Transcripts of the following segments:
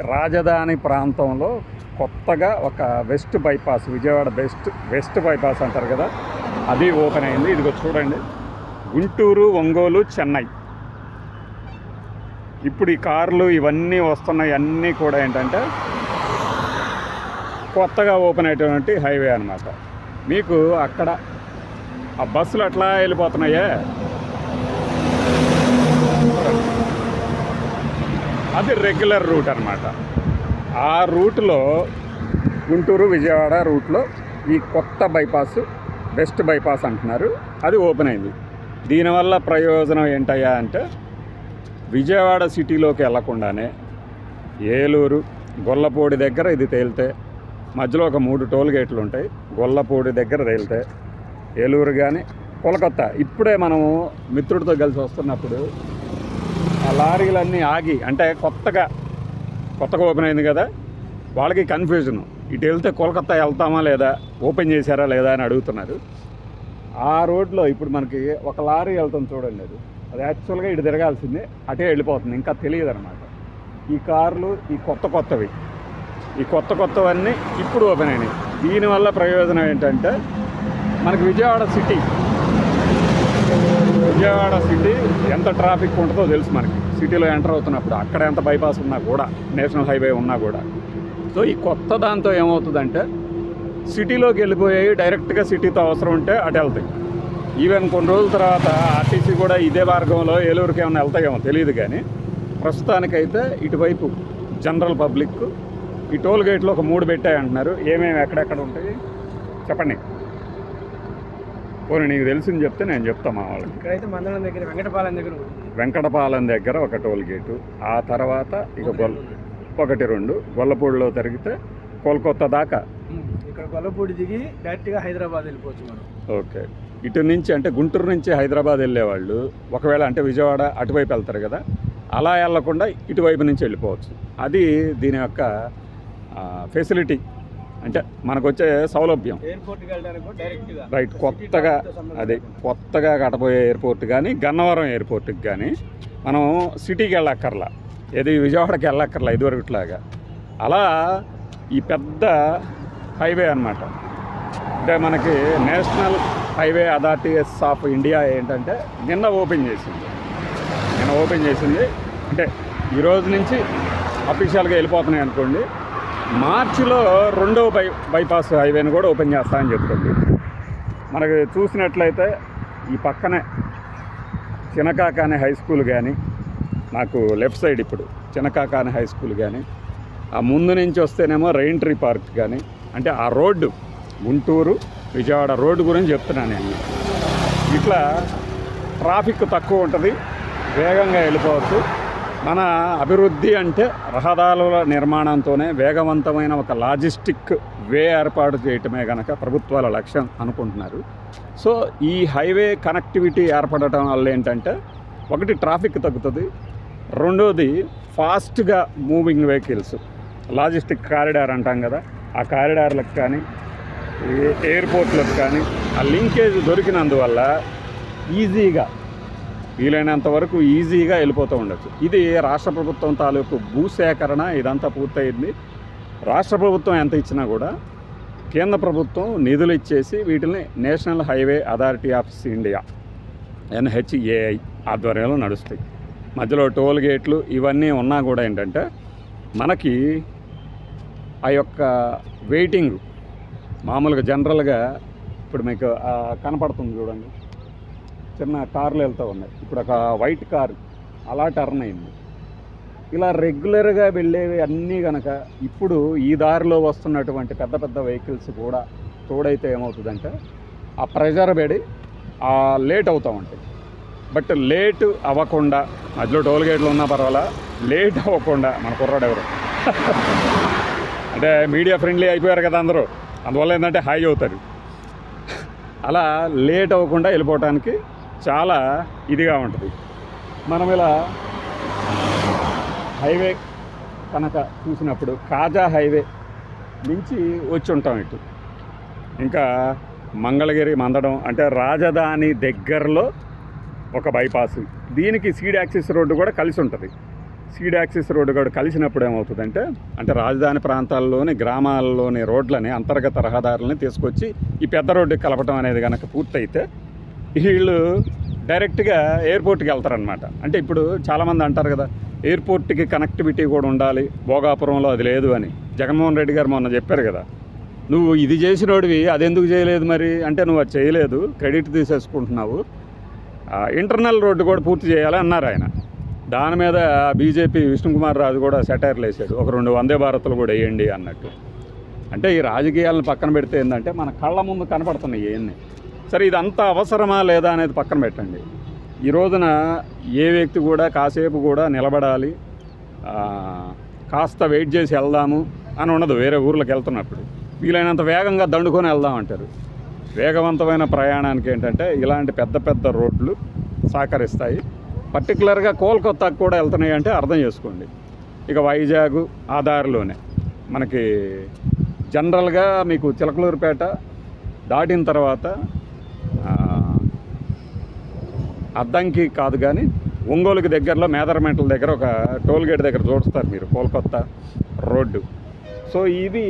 రాజధాని ప్రాంతంలో కొత్తగా ఒక west bypass Vijayawada best west bypass అంటారు కదా అది ఓపెన్ అయింది. ఇదిగో చూడండి. గుంటూరు ఒంగోలు చెన్నై. ఇప్పుడు ఈ కార్లు ఇవన్నీ వస్తున్నాయి. అన్నీ కూడా ఏంటంటే కొత్తగా ఓపెన్ అయ్యేటువంటి హైవే అనమాట మీకు అక్కడ ఆ బస్సులు అట్లా వెళ్ళిపోతున్నాయే? అది రెగ్యులర్ రూట్ అనమాట ఆ రూట్లో గుంటూరు విజయవాడ రూట్లో ఈ కొత్త బైపాస్ బెస్ట్ బైపాస్ అంటున్నారు. అది ఓపెన్ అయింది. దీనివల్ల ప్రయోజనం ఏంటయ్యా అంటే విజయవాడ సిటీలోకి వెళ్ళకుండానే ఏలూరు గొల్లపూడి దగ్గర ఇది తేలితే మధ్యలో ఒక మూడు టోల్ గేట్లు ఉంటాయి. గొల్లపూడి దగ్గర తేలితే ఏలూరు కానీ కోలకత్తా. ఇప్పుడే మనము మిత్రుడితో కలిసి వస్తున్నప్పుడు ఆ లారీలన్నీ ఆగి అంటే కొత్తగా కొత్తగా ఓపెన్ అయింది కదా వాళ్ళకి కన్ఫ్యూజన్. ఇటు వెళ్తే కోల్కత్తా వెళ్తామా లేదా ఓపెన్ చేశారా లేదా అని అడుగుతున్నారు. ఆ రోడ్లో ఇప్పుడు మనకి ఒక లారీ వెళ్తాం చూడండి అది అది యాక్చువల్గా ఇటు తిరగాల్సిందే అటే వెళ్ళిపోతుంది ఇంకా తెలియదు అనమాట ఈ కార్లు ఈ కొత్త కొత్తవి. ఈ కొత్త కొత్తవన్నీ ఇప్పుడు ఓపెన్ అయినాయి. దీనివల్ల ప్రయోజనం ఏంటంటే మనకి విజయవాడ సిటీ విజయవాడ సిటీ ఎంత ట్రాఫిక్ ఉంటుందో తెలుసు మనకి. సిటీలో ఎంటర్ అవుతున్నప్పుడు అక్కడ ఎంత బైపాస్ ఉన్నా కూడా నేషనల్ హైవే ఉన్నా కూడా. సో ఈ కొత్త దాంతో ఏమవుతుందంటే సిటీలోకి వెళ్ళిపోయాయి డైరెక్ట్గా సిటీతో అవసరం ఉంటే అటు వెళ్తాయి. ఈవెన్ కొన్ని రోజుల తర్వాత ఆర్టీసీ కూడా ఇదే మార్గంలో ఏలూరుకి ఏమైనా వెళ్తాయేమో తెలియదు కానీ ప్రస్తుతానికైతే ఇటువైపు జనరల్ పబ్లిక్ ఈ టోల్ గేట్లో ఒక మూడు పెట్టాయంటున్నారు. ఏమేమి ఎక్కడెక్కడ ఉంటాయి? చెప్పండి. పోనీ నీకు తెలిసింది చెప్తే నేను చెప్తాను మా వాళ్ళకి. ఇక్కడైతే మందడం దగ్గర వెంకటపాలెం దగ్గర. వెంకటపాలెం దగ్గర ఒక టోల్ గేటు ఆ తర్వాత ఇక గొల్ల ఒకటి రెండు గొల్లపూడిలో తిరిగితే కోల్కత్తా దాకా. ఇక్కడ గొల్లపూడి దిగి డైరెక్ట్గా హైదరాబాద్ వెళ్ళిపోవచ్చు మనం. ఓకే. ఇటు నుంచి అంటే గుంటూరు నుంచి హైదరాబాద్ వెళ్ళేవాళ్ళు ఒకవేళ అంటే విజయవాడ అటువైపు వెళ్తారు కదా అలా వెళ్ళకుండా ఇటువైపు నుంచి వెళ్ళిపోవచ్చు. అది దీని యొక్క ఫెసిలిటీ అంటే మనకు వచ్చే సౌలభ్యం రైట్ కొత్తగా అదే. కొత్తగా కట్టబోయే ఎయిర్పోర్ట్ కానీ గన్నవరం ఎయిర్పోర్ట్కి కానీ మనం సిటీకి వెళ్ళక్కర్లా. ఏది విజయవాడకి వెళ్ళక్కర్లా ఇదివరకుట్లాగా. అలా ఈ పెద్ద హైవే అన్నమాట. అంటే మనకి national highway authorities of India ఏంటంటే నిన్న ఓపెన్ చేసింది. నిన్న ఓపెన్ చేసింది. అంటే ఈ రోజు నుంచి అఫీషియల్గా వెళ్ళిపోతున్నాయి అనుకోండి. మార్చిలో రెండో బై బైపాస్ హైవేని కూడా ఓపెన్ చేస్తామని చెప్తుంది. మనకి చూసినట్లయితే ఈ పక్కనే చినకాకాని హై స్కూల్ కానీ నాకు లెఫ్ట్ సైడ్ ఇప్పుడు చినకాకాని హై స్కూల్ కానీ ఆ ముందు నుంచి వస్తేనేమో రెయిన్ ట్రీ పార్క్ కానీ అంటే ఆ రోడ్డు గుంటూరు విజయవాడ రోడ్డు గురించి చెప్తున్నాను నేను. ఇట్లా ట్రాఫిక్ తక్కువ ఉంటుంది వేగంగా వెళ్ళిపోవచ్చు. మన అభివృద్ధి అంటే రహదారుల నిర్మాణంతోనే వేగవంతమైన ఒక లాజిస్టిక్ వే ఏర్పాటు చేయటమే కనుక ప్రభుత్వాల లక్ష్యం అనుకుంటున్నారు. సో ఈ హైవే కనెక్టివిటీ ఏర్పడటం వల్ల ఏంటంటే ఒకటి ట్రాఫిక్ తగ్గుతుంది. రెండోది ఫాస్ట్గా మూవింగ్ వెహికల్స్ లాజిస్టిక్ కారిడార్ అంటాం కదా ఆ కారిడార్లకు కానీ ఎయిర్పోర్ట్లకు కానీ ఆ లింకేజ్ దొరికినందువల్ల ఈజీగా వీలైనంత వరకు ఈజీగా వెళ్ళిపోతూ ఉండొచ్చు. ఇది రాష్ట్ర ప్రభుత్వం తాలూకు భూసేకరణ ఇదంతా పూర్తయింది. రాష్ట్ర ప్రభుత్వం ఎంత ఇచ్చినా కూడా కేంద్ర ప్రభుత్వం నిధులు ఇచ్చేసి వీటిని national highway authority of India NHAI ఆధ్వర్యంలో నడుస్తాయి. మధ్యలో టోల్ గేట్లు ఇవన్నీ ఉన్నా కూడా ఏంటంటే మనకి ఆ యొక్క వెయిటింగ్ మామూలుగా జనరల్గా ఇప్పుడు మీకు కనపడుతుంది చూడండి. చిన్న కార్లు వెళ్తూ ఉన్నాయి. ఇప్పుడు ఒక వైట్ కార్ అలా టర్న్ అయింది. ఇలా రెగ్యులర్గా వెళ్ళేవి అన్నీ కనుక ఇప్పుడు ఈ దారిలో వస్తున్నటువంటి పెద్ద పెద్ద వెహికల్స్ కూడా తోడైతే ఏమవుతుందంటే ఆ ప్రెజర్ పెడి లేట్ అవుతూ ఉంటాయి. బట్ లేట్ అవ్వకుండా మధ్యలో టోల్ గేట్లు ఉన్నా పర్వాలా లేట్ అవ్వకుండా మన కుర్రాడు ఎవరు? అంటే మీడియా ఫ్రెండ్లీ అయిపోయారు కదా అందరూ. అందువల్ల ఏంటంటే హై అవుతారు. అలా లేట్ అవ్వకుండా వెళ్ళిపోవటానికి చాలా ఇదిగా ఉంటుంది. మనం ఇలా హైవే కనుక చూసినప్పుడు కాజా హైవే నుంచి వచ్చి ఉంటాం ఇటు. ఇంకా మంగళగిరి మందడం అంటే రాజధాని దగ్గరలో ఒక బైపాస్. దీనికి సీడ్ యాక్సిస్ రోడ్డు కూడా కలిసి ఉంటుంది. సీడ్ యాక్సిస్ రోడ్డు కూడా కలిసినప్పుడు ఏమవుతుందంటే అంటే రాజధాని ప్రాంతాల్లోని గ్రామాల్లోని రోడ్లని అంతర్గత రహదారులని తీసుకొచ్చి ఈ పెద్ద రోడ్డు కలపడం అనేది కనుక పూర్తయితే వీళ్ళు డైరెక్ట్గా ఎయిర్పోర్ట్కి వెళ్తారనమాట అంటే ఇప్పుడు చాలామంది అంటారు కదా ఎయిర్పోర్ట్కి కనెక్టివిటీ కూడా ఉండాలి భోగాపురంలో అది లేదు అని. జగన్మోహన్ రెడ్డి గారు మొన్న చెప్పారు కదా నువ్వు ఇది చేసినోడివి అది ఎందుకు చేయలేదు మరి? అంటే నువ్వు అది చేయలేదు క్రెడిట్ తీసేసుకుంటున్నావు ఇంటర్నల్ రోడ్డు కూడా పూర్తి చేయాలి అన్నారు ఆయన. దాని మీద బీజేపీ విష్ణుకుమార్ రాజు కూడా సెటైర్లు వేసాడు ఒక రెండు వందే భారత్లు కూడా వేయండి అన్నట్టు. అంటే ఈ రాజకీయాలను పక్కన పెడితే ఏంటంటే మన కళ్ళ ముందు కనపడుతున్నాయి ఇవన్నీ. సరే ఇది అంత అవసరమా లేదా అనేది పక్కన పెట్టండి. ఈ రోజున ఏ వ్యక్తి కూడా కాసేపు కూడా నిలబడాలి. కాస్త వెయిట్ చేసి వెళ్దాము అని ఉండదు వేరే ఊర్లోకి వెళ్తున్నప్పుడు. వీలైనంత వేగంగా దండుకొని వెళ్దాం అంటారు. వేగవంతమైన ప్రయాణానికి ఏంటంటే ఇలాంటి పెద్ద పెద్ద రోడ్లు సహకరిస్తాయి. పర్టికులర్గా కోల్కతాకు కూడా వెళ్తున్నాయి అంటే అర్థం చేసుకోండి. ఇక వైజాగ్ ఆ దారిలోనే మనకి జనరల్గా మీకు చిలకలూరుపేట దాటిన తర్వాత అద్దంకి కాదు కానీ ఒంగోలుకి దగ్గరలో మేదరమెంటల దగ్గర ఒక టోల్గేట్ దగ్గర చూస్తారు మీరు కోల్కత్తా రోడ్డు. సో ఇది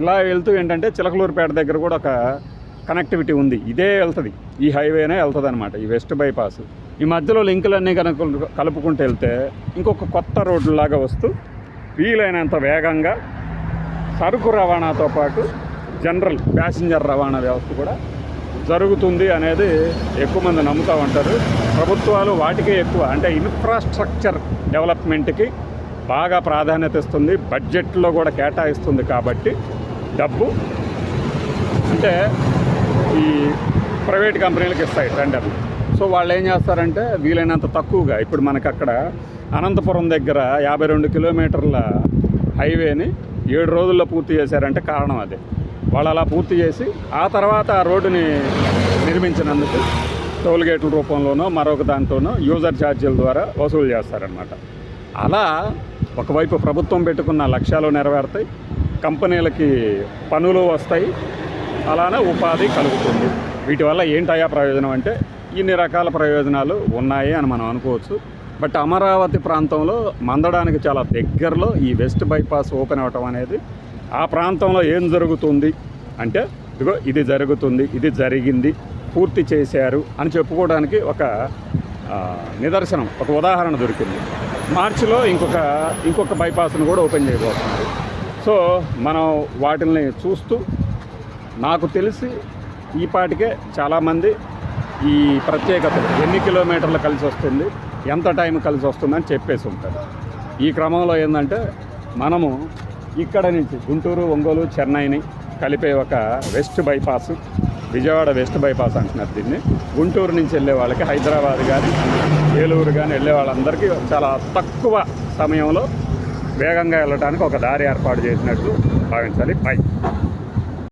ఇలా వెళ్తూ ఏంటంటే చిలకలూరుపేట దగ్గర కూడా ఒక కనెక్టివిటీ ఉంది. ఇదే వెళ్తుంది. ఈ హైవేనే వెళ్తుంది అనమాట ఈ వెస్ట్ బైపాస్. ఈ మధ్యలో లింకులన్నీ కనుక కలుపుకుంటూ వెళ్తే ఇంకొక కొత్త రోడ్డు లాగా వస్తూ వీలైనంత వేగంగా సరుకు రవాణాతో పాటు జనరల్ ప్యాసింజర్ రవాణా వ్యవస్థ కూడా జరుగుతుంది అనేది ఎక్కువ మంది నమ్ముతూ ఉంటారు. ప్రభుత్వాలు వాటికే ఎక్కువ. అంటే ఇన్ఫ్రాస్ట్రక్చర్ డెవలప్మెంట్కి బాగా ప్రాధాన్యత ఇస్తుంది. బడ్జెట్లో కూడా కేటాయిస్తుంది కాబట్టి డబ్బు. అంటే ఈ ప్రైవేట్ కంపెనీలకు ఇస్తాయి టెండర్లు. సో వాళ్ళు ఏం చేస్తారంటే వీలైనంత తక్కువగా ఇప్పుడు మనకు అక్కడ అనంతపురం దగ్గర యాభై రెండు కిలోమీటర్ల హైవేని ఏడు రోజుల్లో పూర్తి చేశారంటే కారణం అదే. వాళ్ళు అలా పూర్తి చేసి ఆ తర్వాత ఆ రోడ్డుని నిర్మించినందుకు టోల్ గేట్ల రూపంలోనో మరొక దాంతోనో యూజర్ ఛార్జీల ద్వారా వసూలు చేస్తారనమాట అలా ఒకవైపు ప్రభుత్వం పెట్టుకున్న లక్ష్యాలు నెరవేరుతాయి కంపెనీలకి పనులు వస్తాయి అలానే ఉపాధి కలుగుతుంది. వీటి వల్ల ఏంటయా ప్రయోజనం అంటే ఇన్ని రకాల ప్రయోజనాలు ఉన్నాయి అని మనం అనుకోవచ్చు. బట్ అమరావతి ప్రాంతంలో మందడానికి చాలా దగ్గరలో ఈ వెస్ట్ బైపాస్ ఓపెన్ అవ్వటం అనేది ఆ ప్రాంతంలో ఏం జరుగుతుంది అంటే ఇదిగో ఇది జరుగుతుంది ఇది జరిగింది పూర్తి చేశారు అని చెప్పుకోవడానికి ఒక నిదర్శనం ఒక ఉదాహరణ దొరికింది. మార్చిలో ఇంకొక ఇంకొక బైపాస్ను కూడా ఓపెన్ చేయబోతున్నారు సో మనం వాటిని చూస్తూ నాకు తెలిసి ఈపాటికే చాలామంది ఈ ప్రత్యేకతలు ఎన్ని కిలోమీటర్లు కలిసి వస్తుంది ఎంత టైం కలిసి వస్తుందని చెప్పేసి ఉంటారు. ఈ క్రమంలో ఏంటంటే మనము ఇక్కడ నుంచి గుంటూరు ఒంగోలు చెన్నైని కలిపే ఒక west bypass Vijayawada west bypass అంటున్నారు దీన్ని. గుంటూరు నుంచి వెళ్ళే వాళ్ళకి హైదరాబాద్ కానీ ఏలూరు కానీ వెళ్ళే వాళ్ళందరికీ చాలా తక్కువ సమయంలో వేగంగా వెళ్ళడానికి ఒక దారి ఏర్పాటు చేసినట్టు భావించాలి. బై